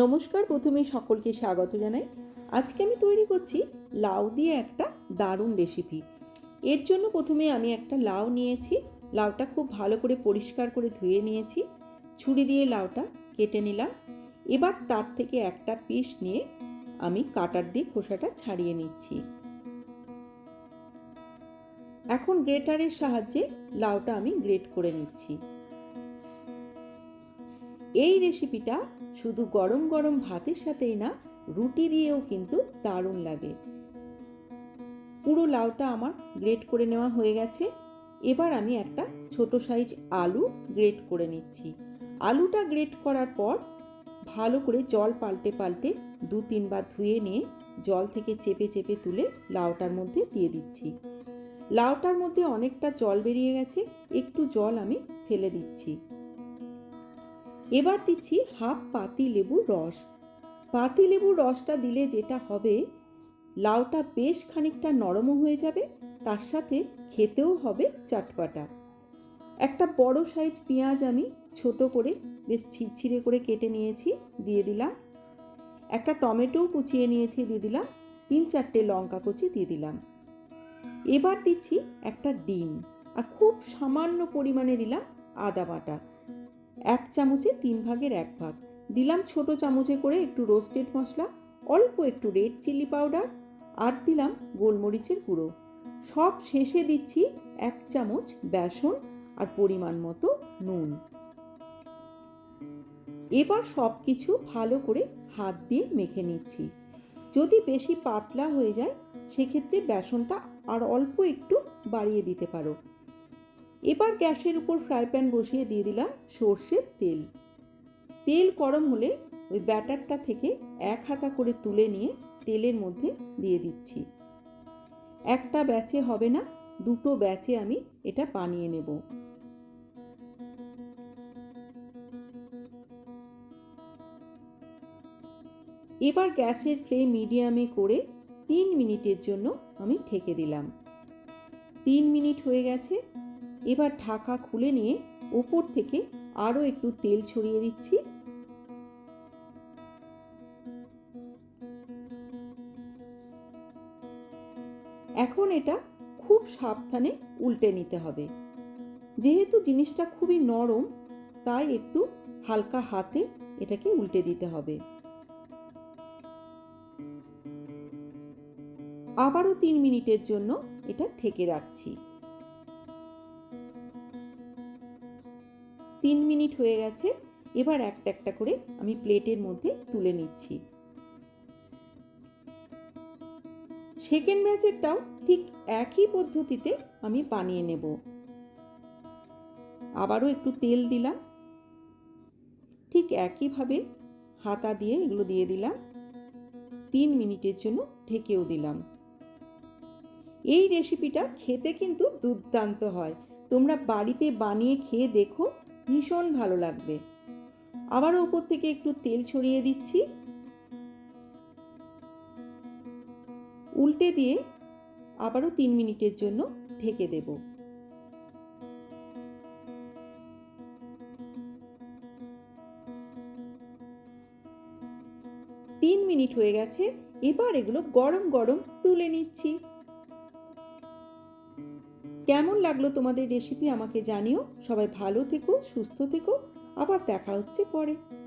নমস্কার প্রথমে সকলকে স্বাগত জানাই। আজকে আমি তৈরি করছি লাউ দিয়ে একটা দারুণ রেসিপি এর জন্য প্রথমে আমি একটা লাউ নিয়েছি। লাউটা খুব ভালো করে পরিষ্কার করে ধুয়ে নিয়েছি। ছুরি দিয়ে লাউটা কেটে নিলাম। এবার তার থেকে একটা পিস নিয়ে আমি কাটার দিয়ে খোসাটা ছাড়িয়ে নিচ্ছি। এখন গ্রেটারের সাহায্যে লাউটা আমি গ্রেট করে নিচ্ছি। এই রেসিপিটা শুধু গরম গরম ভাতের সাথেই না, রুটি দিয়েও কিন্তু দারুণ লাগে। পুরো লাউটা আমার গ্রেট করে নেওয়া হয়ে গেছে। এবার আমি একটা ছোট সাইজ আলু গ্রেট করে নিচ্ছি। আলুটা গ্রেট করার পর ভালো করে জল পাল্টে পাল্টে দু তিনবার ধুয়ে নিয়ে জল থেকে চেপে চেপে তুলে লাউটার মধ্যে দিয়ে দিচ্ছি। লাউটার মধ্যে অনেকটা জল বেরিয়ে গেছে, একটু জল আমি ফেলে দিচ্ছি। এবার দিচ্ছি হাফ পাতি লেবুর রস। পাতি লেবুর রসটা দিলে যেটা হবে, লাউটা বেশ খানিকটা নরমও হয়ে যাবে, তার সাথে খেতেও হবে চটপাটা। একটা বড় সাইজ পেঁয়াজ আমি ছোট করে বেশ ছিঁড়ছিড়ে করে কেটে নিয়েছি, দিয়ে দিলাম। একটা টমেটোও কুচিয়ে নিয়েছি, দিয়ে দিলাম। তিন চারটে লঙ্কা কুচি, দিয়ে দিলাম। এবার দিচ্ছি একটা ডিম, আর খুব সামান্য পরিমাণে দিলাম আদা বাটা। এক চামচে তিন ভাগের এক ভাগ। দিলাম ছোট চামচে করে একটু রোস্টেড মশলা, অল্প একটু রেড চিলি পাউডার আর দিলাম গোলমরিচের গুঁড়ো। সব শেষে দিচ্ছি এক চামচ বেসন আর পরিমাণ মতো নুন। এবার সব কিছু ভালো করে হাত দিয়ে মেখে নিচ্ছি। যদি বেশি পাতলা হয়ে যায়, সেক্ষেত্রে বেসনটা আর অল্প একটু বাড়িয়ে দিতে পারো। এবার গ্যাসের উপর ফ্রাই প্যান বসিয়ে দিয়ে দিলাম সর্ষের তেল। তেল গরম হলে ওই ব্যাটারটা থেকে এক হাতা করে তুলে নিয়ে তেলের মধ্যে দিয়ে দিচ্ছি। একটা ব্যাচে হবে না, দুটো ব্যাচে আমি এটা বানিয়ে নেব। এবার গ্যাসের ফ্লেম মিডিয়ামে করে তিন মিনিটের জন্য আমি ঠেকে দিলাম। তিন মিনিট হয়ে গেছে এবার ঢাকা খুলে নিয়ে ওপর থেকে আরও একটু তেল ছড়িয়ে দিচ্ছি। এখন এটা খুব সাবধানে উল্টে নিতে হবে। যেহেতু জিনিসটা খুবই নরম, তাই একটু হালকা হাতে এটাকে উল্টে দিতে হবে। আবারও তিন মিনিটের জন্য এটা ঠেকে রাখছি। তিন মিনিট হয়ে গেছে, এবার একটা একটা করে আমি প্লেটের মধ্যে তুলে নিচ্ছি। সেকেন্ড ব্যাচেরটাও ঠিক একই পদ্ধতিতে আমি বানিয়ে নেব। আবারও একটু তেল দিলাম। ঠিক একইভাবে হাতা দিয়ে এগুলো দিয়ে দিলাম। তিন মিনিটের জন্য ঢেকেও দিলাম। এই রেসিপিটা খেতে কিন্তু দুর্দান্ত হয়। তোমরা বাড়িতে বানিয়ে খেয়ে দেখো। ভীষণ ভালো লাগবে। আবারও উপর থেকে একটু তেল ছড়িয়ে দিচ্ছি। উল্টে দিয়ে আবারও তিন মিনিটের জন্য ঢেকে দেব। তিন মিনিট হয়ে গেছে, এবার এগুলো গরম গরম তুলে নিচ্ছি। কেমন লাগল তোমাদের রেসিপি আমাকে জানিও। সবাই ভালো থেকো, সুস্থ থেকো। আবার দেখা হচ্ছে পরে।